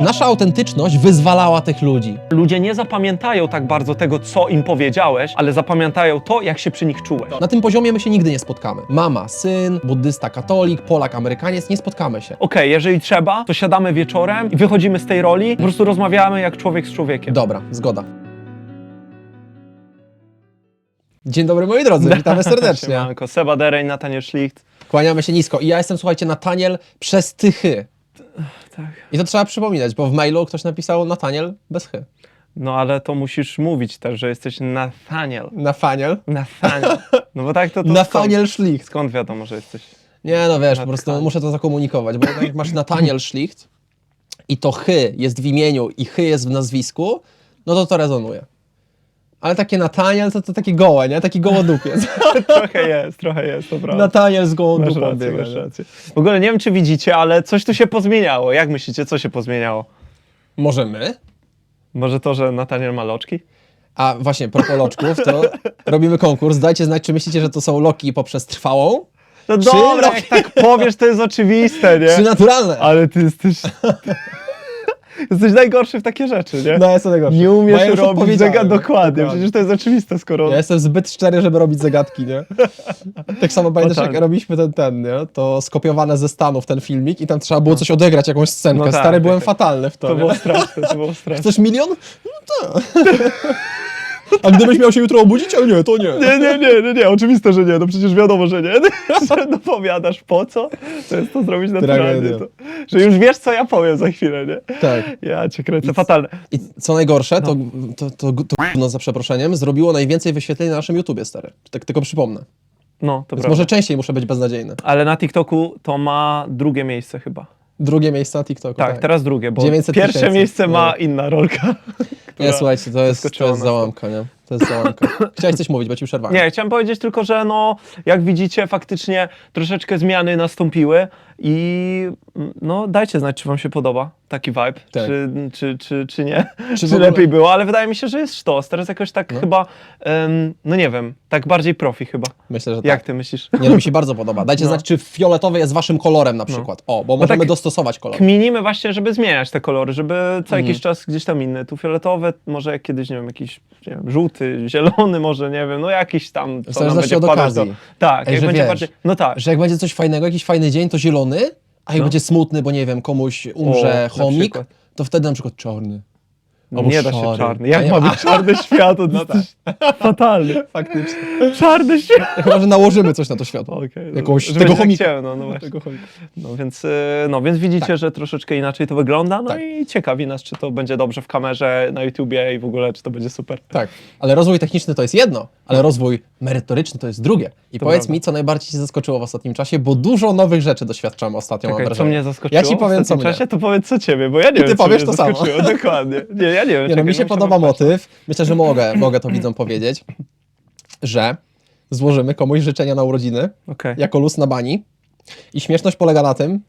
Nasza autentyczność wyzwalała tych ludzi. Ludzie nie zapamiętają tak bardzo tego, co im powiedziałeś, ale zapamiętają to, jak się przy nich czułeś. Na tym poziomie my się nigdy nie spotkamy. Mama, syn, buddysta, katolik, Polak, Amerykaniec, nie spotkamy się. Okej, jeżeli trzeba, to siadamy wieczorem i wychodzimy z tej roli, po prostu rozmawiamy jak człowiek z człowiekiem. Dobra, zgoda. Dzień dobry moi drodzy, witamy serdecznie. Siemanko, Seba Dereń, Nataniel Schlicht. Kłaniamy się nisko. I ja jestem, słuchajcie, Nataniel przez tychy. Tak. I to trzeba przypominać, bo w mailu ktoś napisał Nataniel bez chy. No ale to musisz mówić też, że jesteś Nathaniel. Nathaniel. Nathaniel. No bo tak to, to Nathaniel Schlicht. Skąd, skąd wiadomo, że jesteś? Nie, no wiesz, po prostu muszę to zakomunikować, bo jak masz Nathaniel Schlicht i to chy jest w imieniu i chy jest w nazwisku, no to to rezonuje. Ale takie Nathaniel to, to takie gołe, nie? Taki gołodupiec. trochę jest, trochę jest, to prawda. Nathaniel z gołą Masz dupą rację, biega, masz nie? rację. W ogóle nie wiem, czy widzicie, ale coś tu się pozmieniało. Jak myślicie, co się pozmieniało? Może my? Może to, że Nataniel ma loczki? A właśnie, propos loczków, to robimy konkurs. Dajcie znać, czy myślicie, że to są loki poprzez trwałą, No dobra, jak tak powiesz, to jest oczywiste, czy nie? naturalne. Ale ty jesteś... jesteś najgorszy w takie rzeczy, nie? No, jestem najgorszy. Nie umiesz już robić zega dokładnie, przecież to jest oczywiste, skoro... Ja jestem zbyt szczery, żeby robić zagadki, nie? Tak samo pamiętasz, jak Totalnie. robiliśmy ten, ten, nie? To skopiowane ze Stanów ten filmik i tam trzeba było coś odegrać, jakąś scenkę. No tak, Stary, tak, byłem tak. fatalny w to, To nie? było straszne, to było straszne. Chcesz milion? No tak. A gdybyś miał się jutro obudzić? A nie, to nie. Nie, nie, nie, nie, nie, oczywiste, że nie, no przecież wiadomo, że nie. Że dopowiadasz po co, to jest to zrobić naturalnie. Tragedia. To, że już wiesz, co ja powiem za chwilę, nie? Tak. Ja cię kręcę, fatalne. I co najgorsze, to, to, to, to, no za przeproszeniem, zrobiło najwięcej wyświetleń na naszym YouTubie, stary. Tak tylko przypomnę. No, to Więc prawda. może częściej muszę być beznadziejny. Ale na TikToku to ma drugie miejsce chyba. Drugie miejsce na TikToku. Tak, teraz drugie, bo 900 pierwsze tysięcy. miejsce ma No. inna rolka. Nie, słuchajcie, to jest, to zaskoczyła jest nas. załamka, nie? To jest załamka. Chciałeś coś mówić, bo ci przerwałem. Nie, chciałem powiedzieć tylko, że no, jak widzicie, faktycznie troszeczkę zmiany nastąpiły i no, dajcie znać, czy wam się podoba taki vibe, Tak. czy, czy, czy, czy nie, Czy ogóle- lepiej było, ale wydaje mi się, że jest sztos. Teraz jakoś tak No. chyba, em, no nie wiem, tak bardziej profi chyba. Myślę, że Jak tak. ty myślisz? Nie, no mi się bardzo podoba. Dajcie No. znać, czy fioletowy jest waszym kolorem na przykład. O, bo możemy tak dostosować kolor. Kminimy właśnie, żeby zmieniać te kolory, żeby Mhm. co jakiś czas gdzieś tam inny. Tu fioletowe, może jak kiedyś, nie wiem, jakiś nie wiem, żółty, zielony może, nie wiem, no jakiś tam, co nam będzie do... okazji. Tak, Ej, jak że będzie wiesz, bardziej... No tak. Że jak będzie coś fajnego, jakiś fajny dzień, to zielony, a jak No. będzie smutny, bo nie wiem, komuś umrze na chomik, przykład. to wtedy na przykład czarny. Albo nie da się szary. czarny. Jak ma być czarne światło? No jest fatalny. Faktycznie. Czarne światło. Chyba, że nałożymy coś na to światło. Okej, Jakąś- żeby tego chomika. No, no, właśnie. Tego chomika. no, więc, y, no więc widzicie, że troszeczkę inaczej to wygląda. No Tak. i ciekawi nas, czy to będzie dobrze w kamerze, na YouTubie i w ogóle, czy to będzie super. Tak, ale rozwój techniczny to jest jedno, ale rozwój merytoryczny to jest drugie. I To powiedz prawda. mi, co najbardziej Cię zaskoczyło w ostatnim czasie, bo dużo nowych rzeczy doświadczamy ostatnio, mam Czekaj, co mnie zaskoczyło Ja Ci powiem, w co ostatnim mnie. czasie, to powiedz co ciebie, bo ja nie ty wiem, co powiesz to samo. Dokładnie. Nie, ja nie wiem. Nie, no, czekaj, mi się muszę podoba popatrzeć. motyw. Myślę, że mogę, mogę to widzom powiedzieć, że złożymy komuś życzenia na urodziny Okej. jako luz na bani. I śmieszność polega na tym,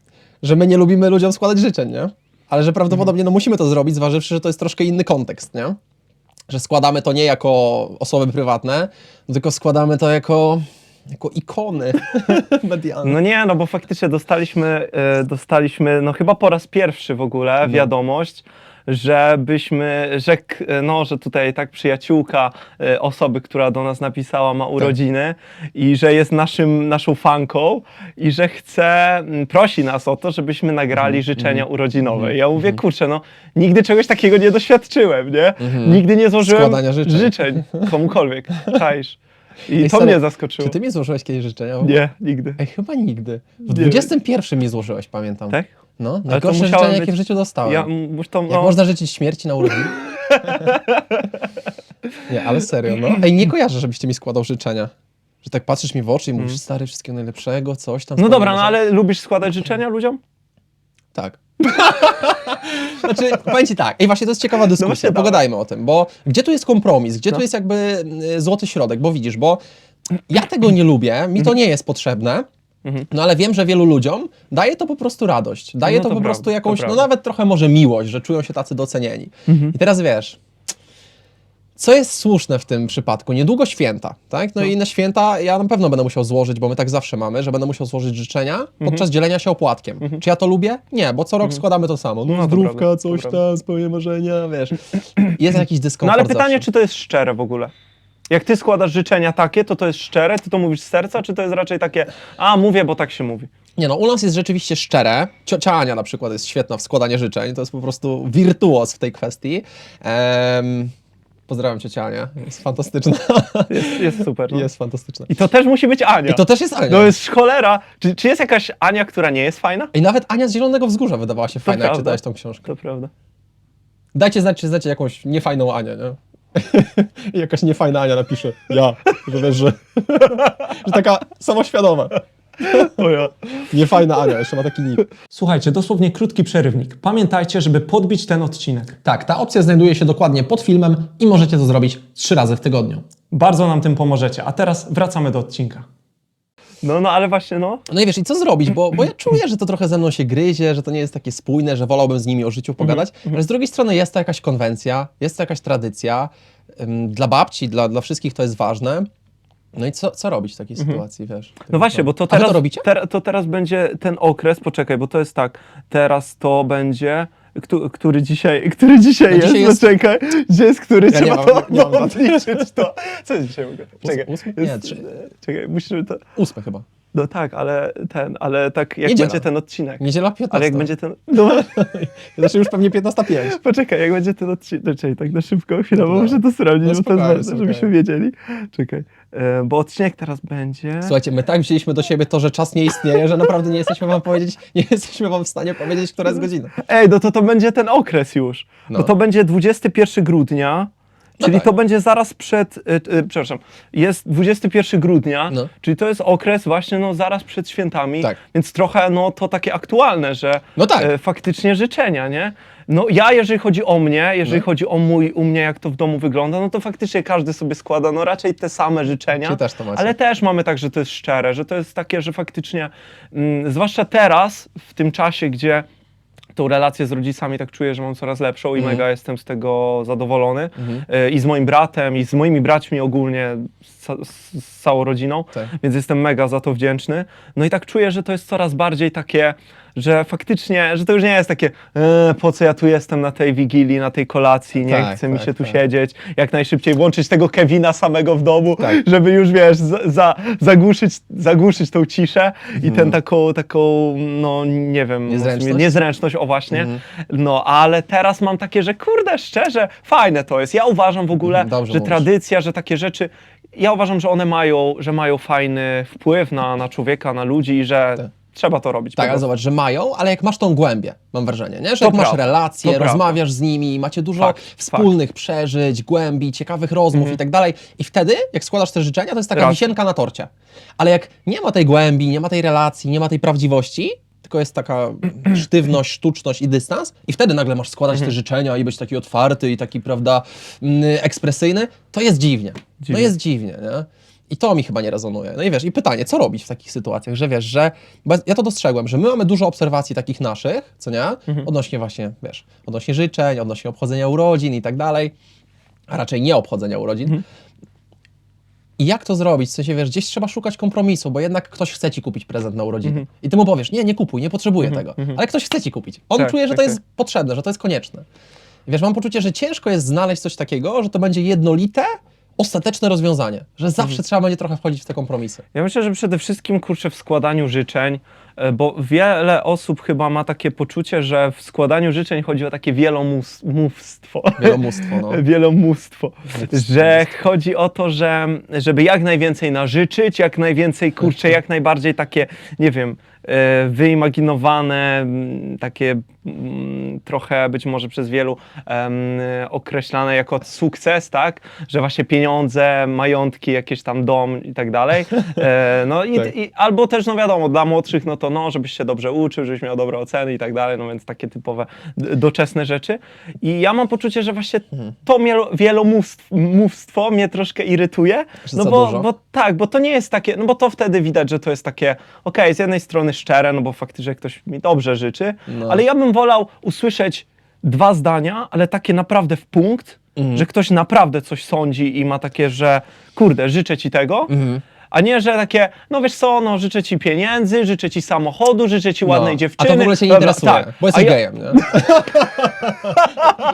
że my nie lubimy ludziom składać życzeń, nie? Ale że prawdopodobnie no, musimy to zrobić, zważywszy, że to jest troszkę inny kontekst, nie? Że składamy to nie jako osoby prywatne, tylko składamy to jako, jako ikony medialne. No nie, no bo faktycznie dostaliśmy, e, dostaliśmy, no chyba po raz pierwszy w ogóle No. wiadomość, żebyśmy, że, no, że tutaj tak przyjaciółka e, osoby, która do nas napisała, Tak. ma urodziny i że jest naszym, naszą fanką i że chce, m, prosi nas o to, żebyśmy nagrali Mhm, życzenia urodzinowe. I ja mówię, kurczę, no nigdy czegoś takiego nie doświadczyłem, nie? Nigdy nie złożyłem Mhm. Życzeń. życzeń komukolwiek, czaisz. I Ej, to stary, mnie zaskoczyło. Czy ty mi złożyłeś kiedyś życzenia? Nie, nigdy. Ej, chyba nigdy. W Nie. 21 mi złożyłeś, pamiętam. Tak? No, najgorsze musiało życzenia, jakie być- w życiu dostałem. Ja m- już to, Jak no, można życzyć śmierci na urodziny? nie, ale serio, no. Ej, nie kojarzę, żebyście mi składał życzenia. Że tak patrzysz mi w oczy i mówisz, stary, wszystkiego najlepszego, coś tam. no dobra, no ale lubisz składać życzenia ludziom? Tak. znaczy, powiem ci tak, ej, właśnie to jest ciekawa dyskusja, właśnie dawaj. pogadajmy o tym, bo gdzie tu jest kompromis, gdzie No. tu jest jakby y, złoty środek, bo widzisz, bo ja tego nie lubię, mi to nie jest potrzebne, Mhm. no ale wiem, że wielu ludziom daje to po prostu radość, daje No to, to po prawda, prostu Mhm. jakąś, no prawda. nawet trochę może miłość, że czują się tacy docenieni. I teraz wiesz, Co jest słuszne w tym przypadku? Niedługo święta, tak? No i na święta ja na pewno będę musiał złożyć, bo my tak zawsze mamy, że będę musiał złożyć życzenia Mhm. podczas dzielenia się opłatkiem. Czy ja to lubię? Nie, bo co rok składamy to samo. No, No zdrówka, prawda, coś tam, spełnienie marzenia, wiesz. Jest jakiś No dyskomfort ale pytanie, zawsze. czy to jest szczere w ogóle? Jak ty składasz życzenia takie, to to jest szczere? Ty to mówisz z serca, czy to jest raczej takie, a mówię, bo tak się mówi? Nie no, u nas jest rzeczywiście szczere. Ciocia Ania na przykład jest świetna w składaniu życzeń, to jest po prostu wirtuoz w tej kwestii. Em, pozdrawiam ciocię Anię, jest fantastyczna. Jest, jest super. No. jest fantastyczna. I to też musi być Ania. I to też jest Ania. No jest cholera. Czy, czy jest jakaś Ania, która nie jest fajna? I nawet Ania z Zielonego Wzgórza wydawała się fajna, jak prawda. czytałeś tą książkę. To prawda. Dajcie znać, czy znacie jakąś niefajną Anię, nie? I jakaś niefajna Ania napisze, ja, że wiesz, że, że taka samoświadoma. O ja. Niefajna Ania, jeszcze ma taki nick. Słuchajcie, dosłownie krótki przerywnik. Pamiętajcie, żeby podbić ten odcinek. Tak, ta opcja znajduje się dokładnie pod filmem i możecie to zrobić trzy razy w tygodniu. Bardzo nam tym pomożecie. A teraz wracamy do odcinka. No, no, ale właśnie, no. No i wiesz, i co zrobić? Bo, bo ja czuję, że to trochę ze mną się gryzie, że to nie jest takie spójne, że wolałbym z nimi o życiu pogadać, ale z drugiej strony jest to jakaś konwencja, jest to jakaś tradycja. Ym, Dla babci, dla, dla wszystkich to jest ważne. No i co, co robić w takiej sytuacji, wiesz? No właśnie, bo to A wy teraz, to robicie? ter, to teraz będzie ten okres, poczekaj, bo to jest tak, teraz to będzie, któ, który dzisiaj, który dzisiaj No jest, dzisiaj jest- poczekaj, gdzie jest, który Ja trzeba nie mam- to nie mam daty. odliczyć to. Co jest dzisiaj w ogóle? Czekaj, ósmy? jest, Nie, trzy. czekaj, musimy to, Ósmy chyba. No tak, ale ten, ale tak jak Niedziela. będzie ten odcinek. Niedziela 15. Ale jak będzie ten, no Znaczy już pewnie 15.05. poczekaj, jak będzie ten odcinek, no, czekaj, tak na szybko, chwilę, bo Dobra. muszę to sprawdzić, No bo to spokojnie, żebyśmy spokojnie. wiedzieli. Czekaj, e, bo odcinek teraz będzie... Słuchajcie, my tak wzięliśmy do siebie to, że czas nie istnieje, że naprawdę nie jesteśmy wam powiedzieć, nie jesteśmy wam w stanie powiedzieć, która jest godzina. Ej, no to to będzie ten okres już. No. No. To będzie 21 grudnia, No czyli tak. to będzie zaraz przed, y, y, przepraszam, jest 21 grudnia, No. czyli to jest okres właśnie no zaraz przed świętami, Tak. więc trochę no to takie aktualne, że No tak. e, faktycznie życzenia, nie? No ja, jeżeli chodzi o mnie, jeżeli No. chodzi o mój, u mnie jak to w domu wygląda, no to faktycznie każdy sobie składa no raczej te same życzenia. Też to macie? Ale też mamy tak, że to jest szczere, że to jest takie, że faktycznie, mm, zwłaszcza teraz, w tym czasie, gdzie tą relację z rodzicami tak czuję, że mam coraz lepszą i Mhm. mega jestem z tego zadowolony. Y, I z moim bratem, i z moimi braćmi ogólnie, z, ca- z, z całą rodziną, Tak. więc jestem mega za to wdzięczny. No i tak czuję, że to jest coraz bardziej takie, że faktycznie, że to już nie jest takie, e, po co ja tu jestem na tej wigilii, na tej kolacji, nie Tak, chce mi tak, się tu tak. siedzieć, jak najszybciej włączyć tego Kevina samego w domu, Tak. żeby już, wiesz, za, za, zagłuszyć, zagłuszyć tą ciszę i ten taką, taką, no nie wiem, Mhm. Niezręczność? niezręczność, o właśnie. Mhm. No, ale teraz mam takie, że kurde, szczerze, fajne to jest. Ja uważam w ogóle, Mhm, dobrze że mówisz. tradycja, że takie rzeczy, ja uważam, że one mają, że mają fajny wpływ na, na człowieka, na ludzi i że Tak. Trzeba to robić. Tak, ale zobacz, że mają, ale jak masz tą głębię, mam wrażenie, nie? że To jak masz prawda, relacje, to prawda. rozmawiasz z nimi, macie dużo Fakt, wspólnych przeżyć, głębi, ciekawych rozmów i tak dalej. I wtedy, jak składasz te życzenia, to jest taka Racja. wisienka na torcie. Ale jak nie ma tej głębi, nie ma tej relacji, nie ma tej prawdziwości, tylko jest taka sztywność, sztuczność i dystans, i wtedy nagle masz składać te życzenia i być taki otwarty i taki, prawda, mm, ekspresyjny, to jest dziwnie. No Dziwnie. jest dziwnie, nie? I to mi chyba nie rezonuje. No i wiesz, i pytanie, co robić w takich sytuacjach, że wiesz, że bo ja to dostrzegłem, że my mamy dużo obserwacji takich naszych, co nie? Odnośnie właśnie, wiesz, odnośnie życzeń, odnośnie obchodzenia urodzin i tak dalej, a raczej nie obchodzenia urodzin. I jak to zrobić? W sensie, wiesz, gdzieś trzeba szukać kompromisu, bo jednak ktoś chce ci kupić prezent na urodziny. I ty mu powiesz, nie, nie kupuj, nie potrzebuję tego. Ale ktoś chce ci kupić. On Tak, czuje, że tak, to tak. jest potrzebne, że to jest konieczne. Wiesz, mam poczucie, że ciężko jest znaleźć coś takiego, że to będzie jednolite, ostateczne rozwiązanie. Że zawsze trzeba będzie trochę wchodzić w te kompromisy. Ja myślę, że przede wszystkim kurczę w składaniu życzeń, e, bo wiele osób chyba ma takie poczucie, że w składaniu życzeń chodzi o takie wielomówstwo. Wielomóstwo, no. Wielomóstwo. Że chodzi o to, że żeby jak najwięcej nażyczyć, jak najwięcej, kurczę, jak najbardziej takie, nie wiem, e, wyimaginowane, takie trochę być może przez wielu em, określane jako sukces, tak? Że właśnie pieniądze, majątki, jakieś tam dom i tak dalej. E, no i, Tak. i albo też, no wiadomo, dla młodszych, no to no, żebyś się dobrze uczył, żebyś miał dobre oceny i tak dalej, no więc takie typowe doczesne rzeczy. I ja mam poczucie, że właśnie Mhm. to wielomówstwo mnie troszkę irytuje, Że no bo, bo tak, bo to nie jest takie, no bo to wtedy widać, że to jest takie, okej, z jednej strony szczere, no bo faktycznie ktoś mi dobrze życzy, No. ale ja bym wolał usłyszeć dwa zdania, ale takie naprawdę w punkt, Mhm. że ktoś naprawdę coś sądzi i ma takie, że kurde, życzę ci tego. Mhm. A nie, że takie, no wiesz co, no życzę ci pieniędzy, życzę ci samochodu, życzę ci ładnej No, dziewczyny. A to w ogóle cię nie Dobra, interesuje, tak. bo A jesteś ja- gejem, nie?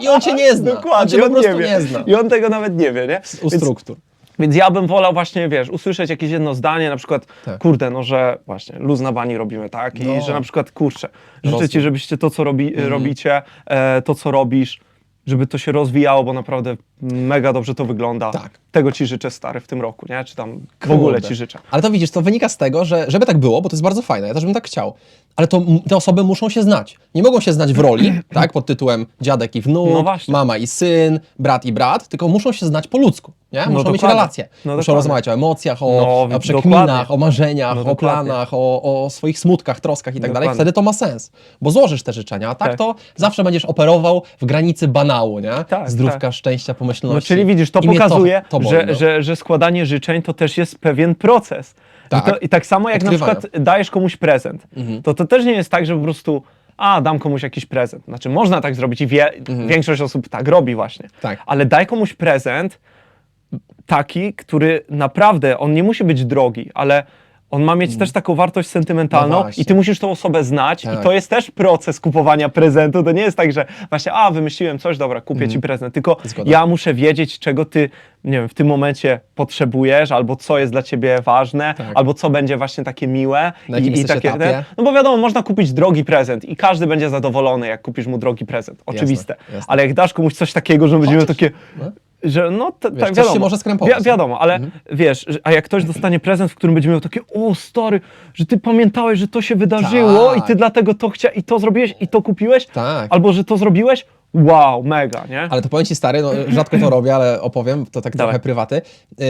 I on cię nie zna. Dokładnie, on cię po on prostu nie, wie. zna. I on tego nawet nie wie, nie? U Więc- struktur. Więc ja bym wolał właśnie, wiesz, usłyszeć jakieś jedno zdanie, na przykład, Tak. kurde, no że właśnie luz na bani robimy, tak? I No. że na przykład, kurczę, życzę ci, żebyście to, co robi, robicie, e, to, co robisz, żeby to się rozwijało, bo naprawdę mega dobrze to wygląda. Tak. Tego ci życzę, stary, w tym roku, nie? Czy tam w ogóle Kurde. ci życzę. Ale to widzisz, to wynika z tego, że żeby tak było, bo to jest bardzo fajne, ja też bym tak chciał, ale to m- te osoby muszą się znać. Nie mogą się znać w roli, tak, pod tytułem dziadek i wnuk, No właśnie. mama i syn, brat i brat, tylko muszą się znać po ludzku, nie? Muszą mieć dokładnie. relacje. No muszą dokładnie. rozmawiać o emocjach, o, No, o przekminach, dokładnie. o marzeniach, No o dokładnie. planach, o, o swoich smutkach, troskach i tak dalej. Dokładnie. Wtedy to ma sens, bo złożysz te życzenia, a tak, Tak. to zawsze będziesz operował w granicy banału, nie? Tak, Zdrówka, tak. szczęścia, pomyślności. No, czyli widzisz, to I mnie pokazuje, to boli, że, no. że, że składanie życzeń to też jest pewien proces. Tak. I, to, I tak samo jak Odkrywania. na przykład dajesz komuś prezent, to to też nie jest tak, że po prostu a, dam komuś jakiś prezent. Znaczy, można tak zrobić i wie, większość osób tak robi właśnie. Tak. Ale daj komuś prezent taki, który naprawdę, on nie musi być drogi, ale on ma mieć też taką wartość sentymentalną No właśnie. i ty musisz tą osobę znać Tak. i to jest też proces kupowania prezentu. To nie jest tak, że właśnie, a, wymyśliłem coś, dobra, kupię ci prezent, tylko Zgoda. ja muszę wiedzieć, czego ty, nie wiem, w tym momencie potrzebujesz, albo co jest dla ciebie ważne, Tak. albo co będzie właśnie takie miłe. Na jakim jesteś etapie? no bo wiadomo, można kupić drogi prezent i każdy będzie zadowolony, jak kupisz mu drogi prezent. Oczywiste. jasne. Ale jak dasz komuś coś takiego, że będziemy Chociaż, takie... no. Że no, t- Wiesz, tak wiadomo. się może skrępować, Wi- wiadomo, ale Mhm. wiesz, a jak ktoś dostanie prezent, w którym będzie miał takie, o stary, że ty pamiętałeś, że to się wydarzyło Tak. i ty dlatego to chcia i to zrobiłeś i to kupiłeś, Tak. albo że to zrobiłeś, wow, mega, nie? Ale to powiem Ci stary, no, rzadko to robię, ale opowiem, to tak Dawaj. trochę prywaty. Yy,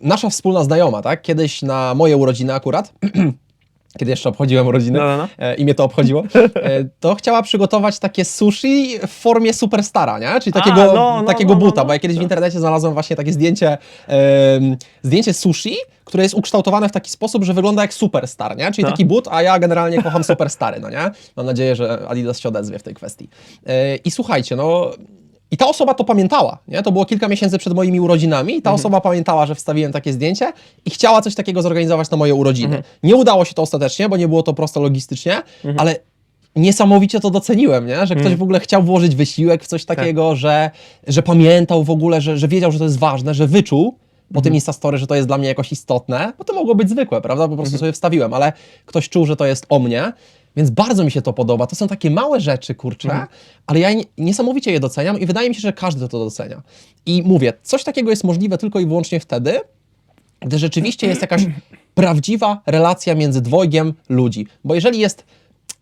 nasza wspólna znajoma, tak, kiedyś na moje urodziny akurat, kiedy jeszcze obchodziłem urodziny No, no, no. e, i mnie to obchodziło, e, to chciała przygotować takie sushi w formie superstara, nie? Czyli takiego, no, no, takiego no, no, buta, no. bo ja kiedyś w internecie znalazłem właśnie takie zdjęcie, em, zdjęcie sushi, które jest ukształtowane w taki sposób, że wygląda jak superstar, nie? Czyli No. taki but, a ja generalnie kocham superstary, no nie? Mam nadzieję, że Adidas się odezwie w tej kwestii. E, I słuchajcie, no... I ta osoba to pamiętała, nie? To było kilka miesięcy przed moimi urodzinami i ta Mhm. osoba pamiętała, że wstawiłem takie zdjęcie i chciała coś takiego zorganizować na moje urodziny. Mhm. Nie udało się to ostatecznie, bo nie było to prosto logistycznie, ale niesamowicie to doceniłem, nie? że ktoś Mhm. w ogóle chciał włożyć wysiłek w Tak. coś takiego, że, że pamiętał w ogóle, że, że wiedział, że to jest ważne, że wyczuł po Mhm. tym Instastory, że to jest dla mnie jakoś istotne, bo to mogło być zwykłe, prawda? Po Mhm. prostu sobie wstawiłem, ale ktoś czuł, że to jest o mnie, więc bardzo mi się to podoba. To są takie małe rzeczy, kurczę, Mhm. ale ja nie- niesamowicie je doceniam i wydaje mi się, że każdy to docenia. I mówię, coś takiego jest możliwe tylko i wyłącznie wtedy, gdy rzeczywiście jest jakaś prawdziwa relacja między dwojgiem ludzi. Bo jeżeli jest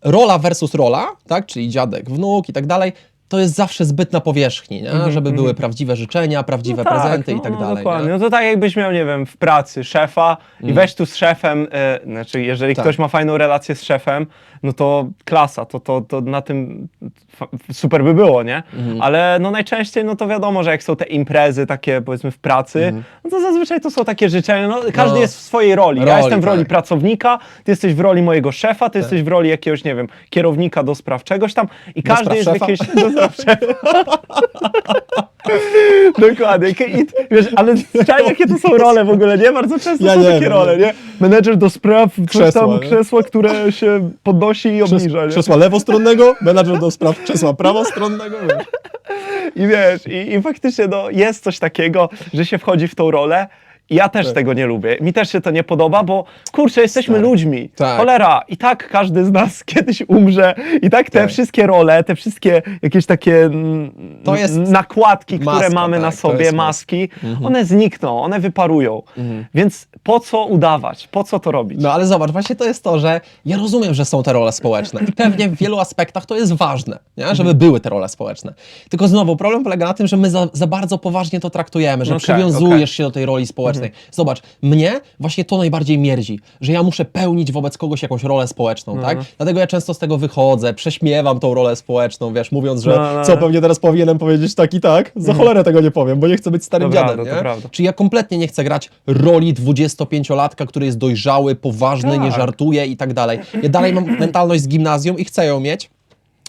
rola versus rola, tak, czyli dziadek, wnuk i tak dalej, to jest zawsze zbyt na powierzchni, nie? żeby były prawdziwe życzenia, prawdziwe prezenty i tak no, dalej. Dokładnie. Nie? No to tak jakbyś miał, nie wiem, w pracy szefa i weź tu z szefem, e, znaczy jeżeli Tak. ktoś ma fajną relację z szefem, no to klasa, to, to, to na tym fa- super by było, nie? Mhm. Ale no najczęściej, no to wiadomo, że jak są te imprezy takie powiedzmy w pracy, no to zazwyczaj to są takie życzenia, no każdy Mhm. No. jest w swojej roli. ja Roli, jestem w roli tak. pracownika, ty jesteś w roli mojego szefa, ty jesteś w roli jakiegoś, nie wiem, kierownika do spraw czegoś tam i każdy spraw jest w szefa? jakiejś... Do spraw szefa. Dokładnie. I, wiesz, ale czaj, jakie to są role w ogóle, nie? Bardzo często Ja są nie takie role, nie? Menedżer do spraw, Krzesła, tam, krzesła, które się podnosi i obniża, nie? Krzesła lewostronnego, menadżer do spraw krzesła prawostronnego. wiesz. I wiesz, i, i faktycznie no, jest coś takiego, że się wchodzi w tą rolę. Ja też Tak. tego nie lubię. Mi też się to nie podoba, bo kurczę, jesteśmy Stary. ludźmi. Tak. Cholera, i tak każdy z nas kiedyś umrze. I tak te Tak. wszystkie role, te wszystkie jakieś takie mm, nakładki, które maska, mamy na tak, to sobie, maski, one znikną, one wyparują. Więc po co udawać? Po co to robić? No ale zobacz, właśnie to jest to, że ja rozumiem, że są te role społeczne i pewnie w wielu aspektach to jest ważne, nie? żeby były te role społeczne. Tylko znowu problem polega na tym, że my za, za bardzo poważnie to traktujemy, że No tak, przywiązujesz okej. się do tej roli społecznej. Zobacz, mnie właśnie to najbardziej mierzi, że ja muszę pełnić wobec kogoś jakąś rolę społeczną, tak? Dlatego ja często z tego wychodzę, prześmiewam tą rolę społeczną, wiesz, mówiąc, że No, no, co no. pewnie teraz powinienem powiedzieć tak i tak, za cholerę tego nie powiem, bo nie chcę być starym To dziadem, prawda, to nie? prawda. Czyli ja kompletnie nie chcę grać roli 25-latka, który jest dojrzały, poważny, nie Tak. żartuje i tak dalej. Ja dalej mam mentalność z gimnazjum i chcę ją mieć,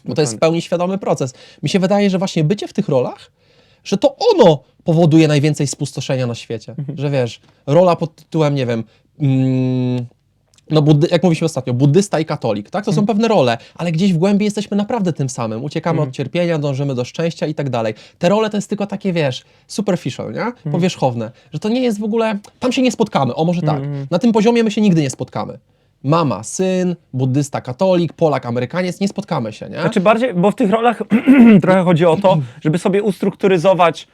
Bo to jest w pełni świadomy proces. Mi się wydaje, że właśnie bycie w tych rolach, że to ono powoduje najwięcej spustoszenia na świecie. Że wiesz, rola pod tytułem, nie wiem, mm, no buddy, jak mówiliśmy ostatnio, buddysta i katolik, tak? To są pewne role, ale gdzieś w głębi jesteśmy naprawdę tym samym. Uciekamy od cierpienia, dążymy do szczęścia i tak dalej. Te role to jest tylko takie, wiesz, superficial, nie? Powierzchowne. Że to nie jest w ogóle, tam się nie spotkamy, o może tak. Na tym poziomie my się nigdy nie spotkamy. Mama, syn, buddysta, katolik, Polak, Amerykaniec, nie spotkamy się, nie? Znaczy bardziej, bo w tych rolach trochę chodzi o to, żeby sobie ustrukturyzować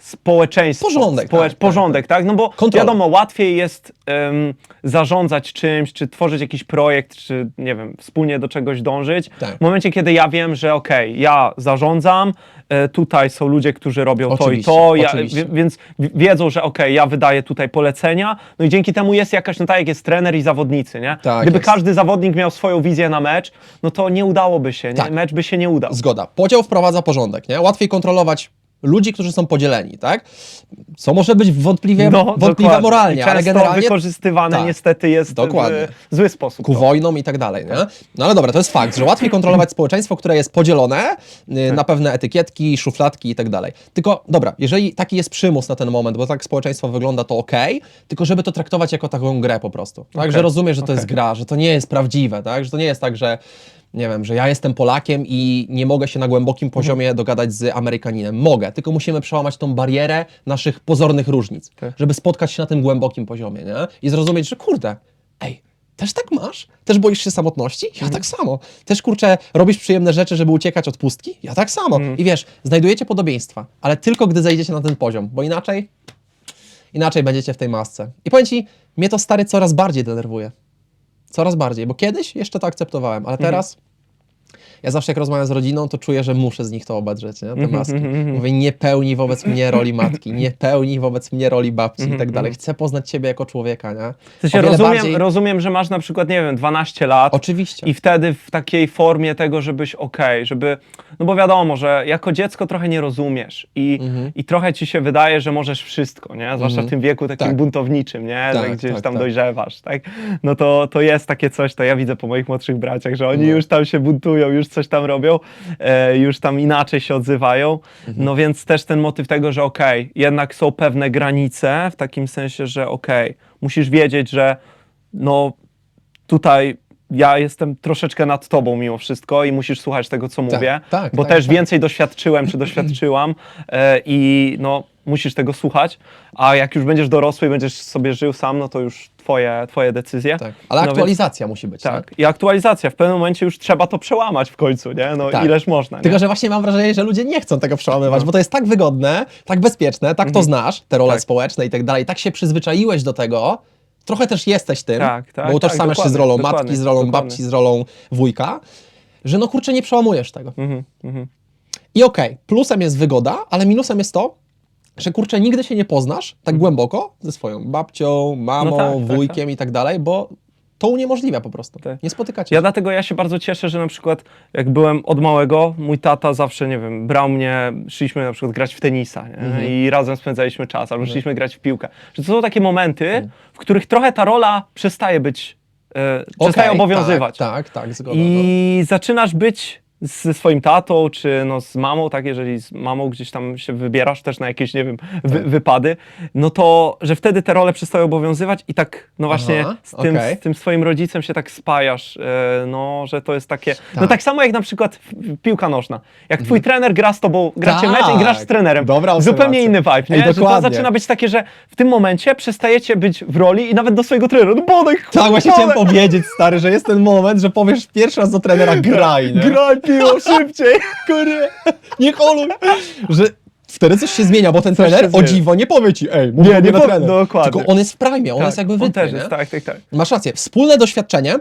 społeczeństwo. Porządek, społecz- tak, tak, porządek, tak, No bo Kontrola. wiadomo, łatwiej jest em, zarządzać czymś, czy tworzyć jakiś projekt, czy nie wiem, wspólnie do czegoś dążyć. Tak. W momencie, kiedy ja wiem, że okej, ja zarządzam, e, tutaj są ludzie, którzy robią to i Oczywiście, to, ja, oczywiście. wie- więc wi- wiedzą, że okej, ja wydaję tutaj polecenia, no i dzięki temu jest jakaś, no tak jak jest trener i zawodnicy, nie? Tak Gdyby jest. każdy zawodnik miał swoją wizję na mecz, no to nie udałoby się, nie? Tak. mecz by się nie udał. Zgoda. Podział wprowadza porządek, nie? Łatwiej kontrolować ludzi, którzy są podzieleni, tak? Co może być wątpliwie, No, wątpliwe dokładnie. moralnie, I ale często generalnie wykorzystywane tak. niestety jest Dokładnie. w zły sposób. ku to. wojnom i tak dalej, nie? No ale dobra, to jest fakt, że łatwiej kontrolować społeczeństwo, które jest podzielone y, na pewne etykietki, szufladki i tak dalej. Tylko, dobra, jeżeli taki jest przymus na ten moment, bo tak społeczeństwo wygląda, to okej, tylko żeby to traktować jako taką grę po prostu, tak? Okej, Że rozumiesz, że to okej. jest gra, że to nie jest prawdziwe, tak? Że to nie jest tak, że nie wiem, że ja jestem Polakiem i nie mogę się na głębokim poziomie dogadać z Amerykaninem. Mogę, tylko musimy przełamać tą barierę naszych pozornych różnic, Tak. żeby spotkać się na tym głębokim poziomie, nie? I zrozumieć, że kurde, ej, też tak masz? Też boisz się samotności? Ja tak samo. Też kurczę, robisz przyjemne rzeczy, żeby uciekać od pustki? Ja tak samo. I wiesz, znajdujecie podobieństwa, ale tylko gdy zejdziecie na ten poziom, bo inaczej, inaczej będziecie w tej masce. I powiem ci, mnie to stary coraz bardziej denerwuje. Coraz bardziej, bo kiedyś jeszcze to akceptowałem, ale teraz ja zawsze jak rozmawiam z rodziną, to czuję, że muszę z nich to obedrzeć, nie? te maski. Mówię, nie pełni wobec mnie roli matki, nie pełni wobec mnie roli babci i tak dalej. Chcę poznać ciebie jako człowieka, nie? W sensie rozumiem, bardziej- rozumiem, że masz na przykład, nie wiem, 12 lat. Oczywiście. I wtedy w takiej formie tego, żebyś okej, żeby. No bo wiadomo, że jako dziecko trochę nie rozumiesz i, Mhm. i trochę ci się wydaje, że możesz wszystko, nie? Zwłaszcza w tym wieku takim Tak. buntowniczym, nie? Tak, że gdzieś tak, tam tak. dojrzewasz, tak? No to, to jest takie coś, to ja widzę po moich młodszych braciach, że oni No. już tam się buntują, już coś tam robią, e, już tam inaczej się odzywają. Mhm. No więc też ten motyw tego, że okej, jednak są pewne granice, w takim sensie, że okej, musisz wiedzieć, że no tutaj ja jestem troszeczkę nad tobą mimo wszystko i musisz słuchać tego, co mówię, tak, bo tak, też tak. więcej doświadczyłem czy doświadczyłam e, i no musisz tego słuchać, a jak już będziesz dorosły i będziesz sobie żył sam, no to już twoje, twoje decyzje. Tak. Ale no więc- aktualizacja musi być. nie? tak, i aktualizacja. W pewnym momencie już trzeba to przełamać w końcu, nie? No Tak. ileż można, nie? Tylko, że właśnie mam wrażenie, że ludzie nie chcą tego przełamywać, bo to jest tak wygodne, tak bezpieczne, tak to znasz, te role. Mhm. Tak. społeczne i tak dalej, tak się przyzwyczaiłeś do tego, trochę też jesteś tym, Tak, tak, bo utożsamiasz tak, się z rolą dokładnie, matki, z rolą dokładnie. babci, z rolą wujka, że no kurczę, nie przełamujesz tego. Mhm, mhm. I okej, plusem jest wygoda, ale minusem jest to, że kurczę, nigdy się nie poznasz tak głęboko ze swoją babcią, mamą, Mhm. No tak, tak, wujkiem i tak dalej, bo to uniemożliwia po prostu. Tak. Nie spotykacie Ja się. dlatego ja się bardzo cieszę, że na przykład jak byłem od małego, mój tata zawsze, nie wiem, brał mnie, szliśmy na przykład grać w tenisa nie? Mhm. i razem spędzaliśmy czas, albo szliśmy grać w piłkę. Że to są takie momenty, w których trochę ta rola przestaje być, e, przestaje Okej, obowiązywać. Tak, tak, tak zgoda. no. I zaczynasz być ze swoim tatą, czy no z mamą, tak, jeżeli z mamą gdzieś tam się wybierasz też na jakieś, nie wiem, wy, Tak. wypady, no to, że wtedy te role przestają obowiązywać i tak, no właśnie Aha, z, tym, okej. z tym swoim rodzicem się tak spajasz, e, no, że to jest takie, no Tak. tak samo jak na przykład piłka nożna. Jak twój trener gra z tobą, gracie Mhm. Tak. mecz i grasz z trenerem. Dobra Zupełnie inny vibe, nie? Ej, że to dokładnie. zaczyna być takie, że w tym momencie przestajecie być w roli i nawet do swojego trenera, no Bodek, Tak, właśnie Bodek, chciałem powiedzieć, stary, że jest ten moment, że powiesz pierwszy raz do trenera graj, nie? graj piło szybciej, kurde. nie holuj! Że wtedy coś się zmienia, bo ten Coś trener się o zmienia. dziwo nie powie ci, ej, mów Nie, nie, na powie- trener. dokładnie. Tylko on jest w prime, on jest jakby on wytny, też nie? jest, tak, tak, tak. Masz rację, wspólne doświadczenie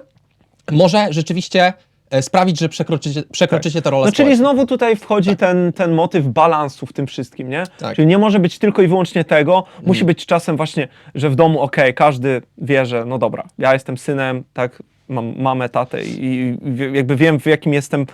może rzeczywiście e, sprawić, że przekroczycie, przekroczycie tę rolę No czyli społeczną. znowu tutaj wchodzi ten, ten motyw balansu w tym wszystkim, nie? Tak. Czyli nie może być tylko i wyłącznie tego, musi być czasem właśnie, że w domu, okej, każdy wie, że no dobra, ja jestem synem, tak, mam mamę, tatę i, i wie- jakby wiem w jakim jestem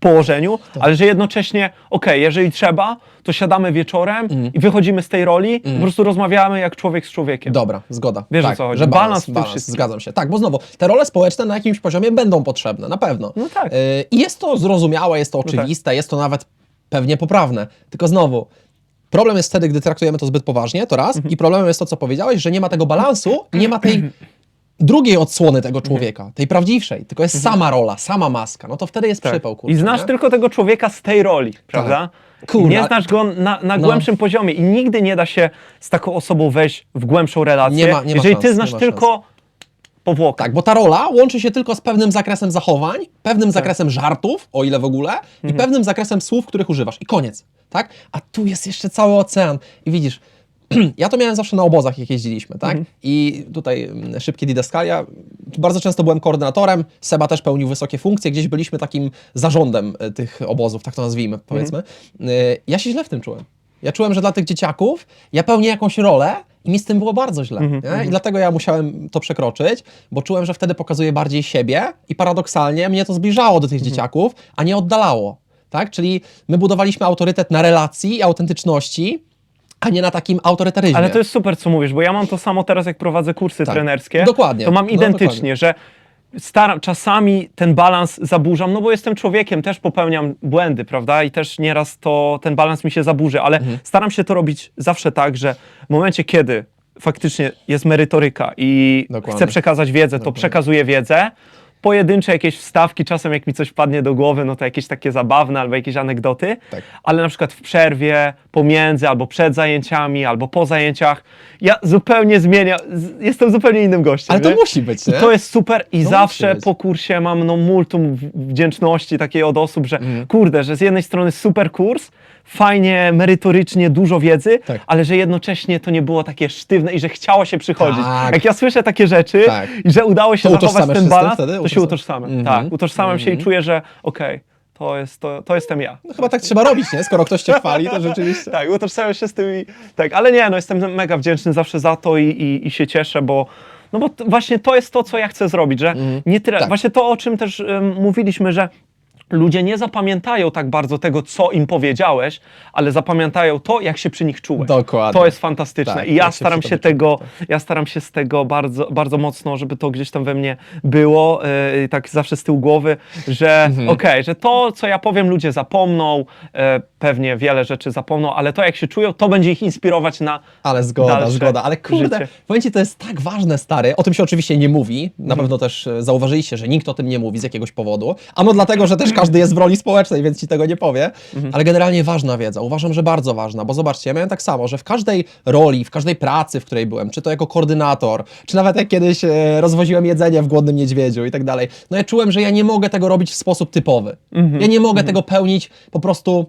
położeniu, Tak. ale że jednocześnie, okej, jeżeli trzeba, to siadamy wieczorem Mhm. i wychodzimy z tej roli, po prostu rozmawiamy jak człowiek z człowiekiem. Dobra, zgoda. Wiesz, o tak, co chodzi. Że Balans balans, w tym wszystkim. zgadzam się. Tak, bo znowu, te role społeczne na jakimś poziomie będą potrzebne, na pewno. No tak. Y, I jest to zrozumiałe, jest to oczywiste, jest to nawet pewnie poprawne. Tylko znowu, problem jest wtedy, gdy traktujemy to zbyt poważnie, to raz. Mhm. I problemem jest to, co powiedziałeś, że nie ma tego balansu, nie ma tej drugiej odsłony tego Mhm. człowieka, tej prawdziwszej, tylko jest sama rola, sama maska. No to wtedy jest Tak. przypał, kurczę, I znasz nie? tylko tego człowieka z tej roli, prawda? Kurde. Nie znasz go na, na No. głębszym poziomie i nigdy nie da się z taką osobą wejść w głębszą relację, Nie ma- nie ma jeżeli szans, ty znasz tylko powłokę. Tak, bo ta rola łączy się tylko z pewnym zakresem zachowań, pewnym zakresem żartów, o ile w ogóle, i pewnym zakresem słów, których używasz. I koniec, tak? A tu jest jeszcze cały ocean. I widzisz, ja to miałem zawsze na obozach, jak jeździliśmy, tak? I tutaj mm, szybkie didaskalia. Bardzo często byłem koordynatorem, Seba też pełnił wysokie funkcje, gdzieś byliśmy takim zarządem e, tych obozów, tak to nazwijmy, powiedzmy. E, Ja się źle w tym czułem. Ja czułem, że dla tych dzieciaków ja pełnię jakąś rolę i mi z tym było bardzo źle. nie? I dlatego ja musiałem to przekroczyć, bo czułem, że wtedy pokazuję bardziej siebie i paradoksalnie mnie to zbliżało do tych dzieciaków, a nie oddalało. Tak? Czyli my budowaliśmy autorytet na relacji i autentyczności, a nie na takim autorytaryzmie. Ale to jest super, co mówisz, bo ja mam to samo teraz, jak prowadzę kursy Tak. trenerskie. Dokładnie. To mam No, identycznie, dokładnie. że staram, czasami ten balans zaburzam, no bo jestem człowiekiem, też popełniam błędy, prawda? I też nieraz to ten balans mi się zaburzy, ale Mhm. staram się to robić zawsze tak, że w momencie, kiedy faktycznie jest merytoryka i Dokładnie. chcę przekazać wiedzę, to przekazuję wiedzę. Pojedyncze jakieś wstawki, czasem jak mi coś wpadnie do głowy, no to jakieś takie zabawne albo jakieś anegdoty, Tak. ale na przykład w przerwie, pomiędzy, albo przed zajęciami, albo po zajęciach, ja zupełnie zmieniam, z- jestem zupełnie innym gościem. Ale to nie? musi być, I nie? to jest super i zawsze być. po kursie mam no multum w- wdzięczności takiej od osób, że Mhm. kurde, że z jednej strony super kurs, fajnie, merytorycznie, dużo wiedzy, Tak. ale że jednocześnie to nie było takie sztywne i że chciało się przychodzić. Tak. Jak ja słyszę takie rzeczy Tak. i że udało się To zachować utożsamiasz ten się z tym balans, wtedy? to się Utożsam- utożsamiam. Mhm. Tak, utożsamiam się i czuję, że okej, to, jest, to, to jestem ja. No, chyba tak trzeba robić, nie? Skoro ktoś cię chwali, to rzeczywiście. Tak, utożsamiam się z tymi. Tak, ale nie, no jestem mega wdzięczny zawsze za to i, i, i się cieszę, bo. No bo t- właśnie to jest to, co ja chcę zrobić, że nie tyle, Tak. właśnie to, o czym też em, mówiliśmy, że ludzie nie zapamiętają tak bardzo tego, co im powiedziałeś, ale zapamiętają to, jak się przy nich czułeś. Dokładnie. To jest fantastyczne Tak, i ja jak się staram przy się tobie tego, ja staram się z tego bardzo, bardzo mocno, żeby to gdzieś tam we mnie było, yy, tak zawsze z tyłu głowy, że Mhm. okej, że to, co ja powiem, ludzie zapomną, e, pewnie wiele rzeczy zapomną, ale to, jak się czują, to będzie ich inspirować na Ale zgoda, dalsze zgoda. Ale kurde, życie. powiem ci, to jest tak ważne, stary. O tym się oczywiście nie mówi. Na Mhm. pewno też e, zauważyliście, że nikt o tym nie mówi z jakiegoś powodu. Ano dlatego, że też każdy jest w roli społecznej, więc ci tego nie powie. Mhm. Ale generalnie ważna wiedza. Uważam, że bardzo ważna, bo zobaczcie, ja miałem tak samo, że w każdej roli, w każdej pracy, w której byłem, czy to jako koordynator, czy nawet jak kiedyś e, rozwoziłem jedzenie w Głodnym Niedźwiedziu i tak dalej, no ja czułem, że ja nie mogę tego robić w sposób typowy. Mhm. Ja nie mogę tego pełnić po prostu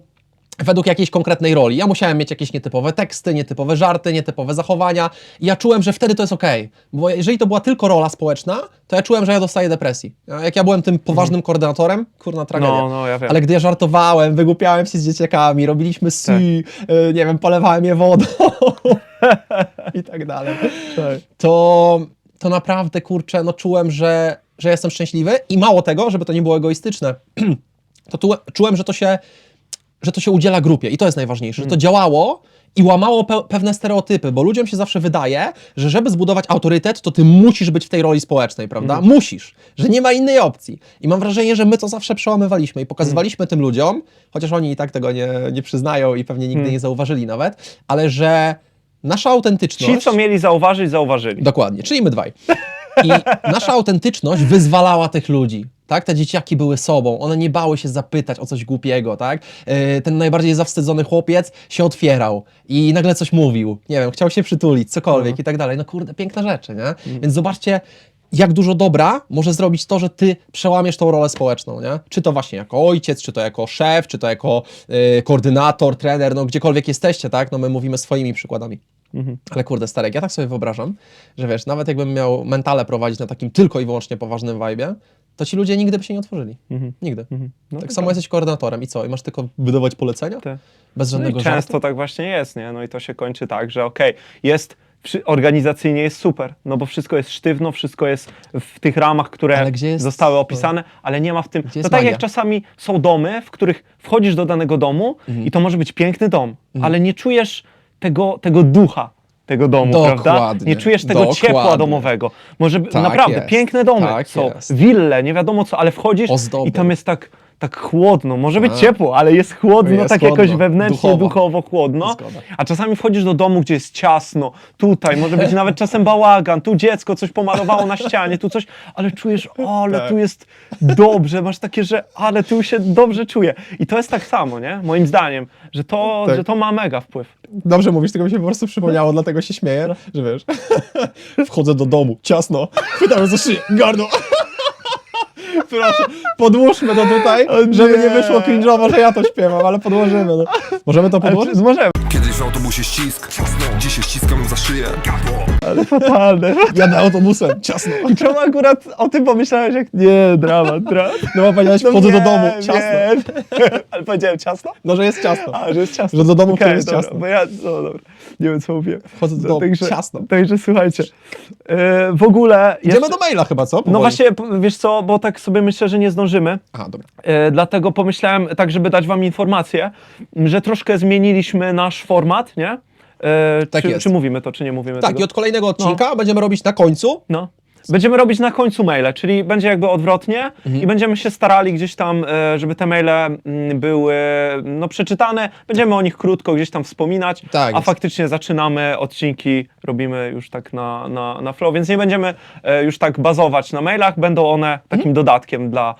według jakiejś konkretnej roli. Ja musiałem mieć jakieś nietypowe teksty, nietypowe żarty, nietypowe zachowania i ja czułem, że wtedy to jest okej. Bo jeżeli to była tylko rola społeczna, to ja czułem, że ja dostaję depresji. A Jak ja byłem tym poważnym koordynatorem, kurna tragedia. No, no, ja wiem. Ale gdy ja żartowałem, wygłupiałem się z dzieciakami, robiliśmy si, Tak. y, nie wiem, polewałem je wodą i tak dalej, Tak. to, to naprawdę, kurczę, no czułem, że, że jestem szczęśliwy i mało tego, żeby to nie było egoistyczne, to tu, czułem, że to się że to się udziela grupie i to jest najważniejsze, że to działało i łamało pe pewne stereotypy, bo ludziom się zawsze wydaje, że żeby zbudować autorytet, to ty musisz być w tej roli społecznej, prawda? Musisz, że nie ma innej opcji. I mam wrażenie, że my to zawsze przełamywaliśmy i pokazywaliśmy tym ludziom, chociaż oni i tak tego nie, nie przyznają i pewnie nigdy nie zauważyli nawet, ale że nasza autentyczność... Ci, co mieli zauważyć, zauważyli. Dokładnie, czyli my dwaj. I nasza autentyczność wyzwalała tych ludzi. Tak? Te dzieciaki były sobą, one nie bały się zapytać o coś głupiego, tak? Yy, Ten najbardziej zawstydzony chłopiec się otwierał i nagle coś mówił, nie wiem, chciał się przytulić, cokolwiek i tak dalej. No kurde, piękne rzeczy, nie? Więc zobaczcie, jak dużo dobra może zrobić to, że ty przełamiesz tą rolę społeczną, nie? Czy to właśnie jako ojciec, czy to jako szef, czy to jako yy, koordynator, trener, no gdziekolwiek jesteście, tak? No my mówimy swoimi przykładami. Ale kurde, Starek, ja tak sobie wyobrażam, że wiesz, nawet jakbym miał mentale prowadzić na takim tylko i wyłącznie poważnym vibe, to ci ludzie nigdy by się nie otworzyli. Nigdy. No tak samo jesteś koordynatorem i co? I masz tylko wydawać polecenia? Tak. Bez No i żadnego często żartu? tak właśnie jest, nie? No i to się kończy tak, że okej, jest Wszy- organizacyjnie jest super, no bo wszystko jest sztywno, wszystko jest w tych ramach, które jest zostały opisane, ale nie ma w tym. To jest tak magia? jak czasami są domy, w których wchodzisz do danego domu Mhm. i to może być piękny dom, ale nie czujesz tego, tego ducha tego domu, prawda? Dokładnie, Nie czujesz tego ciepła dokładnie. domowego. Może Tak naprawdę jest, piękne domy tak są, jest. wille, nie wiadomo co, ale wchodzisz Ozdoby. i tam jest tak, tak chłodno. Może być A. ciepło, ale jest chłodno, Jest tak chłodno, jakoś wewnętrznie, duchowo. duchowo, chłodno. Zgoda. A czasami wchodzisz do domu, gdzie jest ciasno, tutaj może być nawet czasem bałagan, tu dziecko coś pomalowało na ścianie, tu coś, ale czujesz, ale Tak. tu jest dobrze, masz takie, że ale tu się dobrze czuję. I to jest tak samo, nie? Moim zdaniem, że to, Tak. że to ma mega wpływ. Dobrze mówisz, tylko mi się po prostu przypomniało, dlatego się śmieję, że wiesz, wchodzę do domu, ciasno, chwytam za szyję, gardło. Proszę, podłóżmy to tutaj, żeby nie wyszło cringe'owo, że ja to śpiewam, ale podłożymy. No. Możemy to podłożyć? Możemy. Kiedyś w autobusie ścisk, dzisiaj ściskam za szyję. Fatalne. Jadę autobusem, ciasno. I czemu akurat o tym pomyślałeś, jak nie, dramat, dramat. No bo powiedziałeś, No wchodzę do domu, ciasno. wiem. Ale powiedziałem ciasno? No, że jest ciasno. A, że jest ciasno. Że do domu, w którym Okej, jest dobra, ciasno. Bo ja, no dobra, nie wiem co mówię. Wchodzę do No, domu, także, ciasno. Także słuchajcie, e, w ogóle... Idziemy jeszcze- do maila chyba, co? No Powoli. właśnie, p- wiesz co, bo tak sobie myślę, że nie zdążymy. Aha, dobra. E, dlatego pomyślałem, tak żeby dać wam informację, że troszkę zmieniliśmy nasz format, nie? E, Tak czy, jest. czy mówimy to, czy nie mówimy Tak, tego? i od kolejnego odcinka będziemy robić na końcu. No. Będziemy robić na końcu maile, czyli będzie jakby odwrotnie Mhm. i będziemy się starali gdzieś tam, e, żeby te maile mm, były no, przeczytane. Będziemy o nich krótko gdzieś tam wspominać, Tak a faktycznie zaczynamy odcinki, robimy już tak na, na, na flow, więc nie będziemy e, już tak bazować na mailach, będą one takim dodatkiem dla,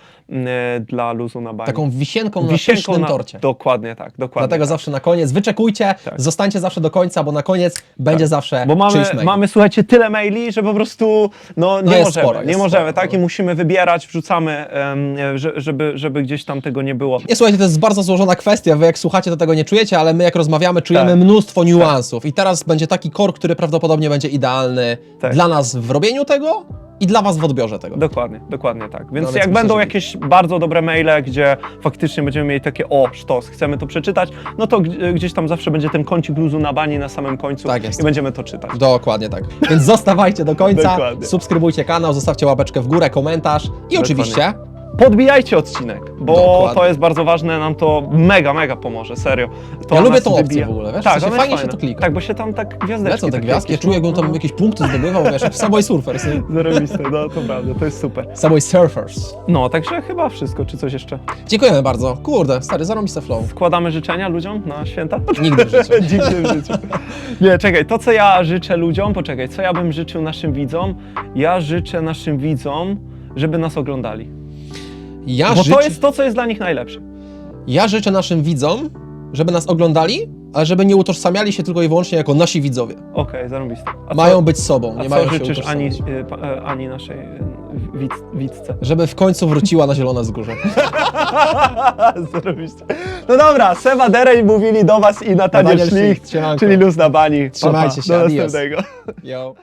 dla luzu na. Mhm. Taką wisienką na Wisienką pysznym na torcie. Dokładnie tak, dokładnie. Dlatego tak. zawsze na koniec wyczekujcie, zostańcie zawsze do końca, bo na koniec będzie zawsze Bo mamy, czyjś mail. mamy, słuchajcie, tyle maili, że po prostu no, nie jest możemy, sporo, nie jest możemy, sporo, tak? no. I musimy wybierać, wrzucamy, em, że, żeby, żeby gdzieś tam tego nie było. Nie, słuchajcie, to jest bardzo złożona kwestia. Wy jak słuchacie, to tego nie czujecie, ale my jak rozmawiamy, czujemy Tak. mnóstwo niuansów. I teraz będzie taki core, który prawdopodobnie będzie idealny Tak. dla nas w robieniu tego i dla was w odbiorze tego. Dokładnie, dokładnie tak. Więc więc jak myślę, będą że- jakieś bardzo dobre maile, gdzie faktycznie będziemy mieli takie o, sztos, chcemy to przeczytać, no to g- gdzieś tam zawsze będzie ten kącik luzu na bani na samym końcu Tak jest. i będziemy to czytać. Dokładnie tak. Więc zostawajcie do końca, Dokładnie. subskrybujcie kanał, zostawcie łapeczkę w górę, komentarz i oczywiście Podbijajcie odcinek, bo Dokładnie. to jest bardzo ważne, nam to mega, mega pomoże, serio. To Ja lubię tą opcję wybija. w ogóle, wiesz? W Tak, sensie ona fajnie się to klika. Tak, bo się tam tak gwiazdeczki lecą te gwiazdki. Ja czuję, jakbym tam jakieś punkty zdobywał, wiesz, jak w Subway Surfers. Zarobiste, no to prawda, to jest super. Subway Surfers. No, także chyba wszystko, czy coś jeszcze? Dziękujemy bardzo. Kurde, stary, zarąbiste flow. Wkładamy życzenia ludziom na święta? Nigdy w życiu. Nigdy w życiu. Nie, czekaj, to co ja życzę ludziom, poczekaj, co ja bym życzył naszym widzom? Ja życzę naszym widzom, żeby nas oglądali. Ja, Bo życzę, to jest to, co jest dla nich najlepsze. ja życzę naszym widzom, żeby nas oglądali, ale żeby nie utożsamiali się tylko i wyłącznie jako nasi widzowie. Okej, zarąbiste. A Mają co, być sobą, a nie co mają się życzysz Ani, utożsamiać. y, pa- e, Ani naszej y, widz, widzce? Żeby w końcu wróciła na zielone wzgórze. Zarobiście. No dobra, Seba Derej mówili do was i Nataniel Nataniel siemanko. czyli Luz na bani. Pa, pa. Trzymajcie się, Do adios. następnego. Yo.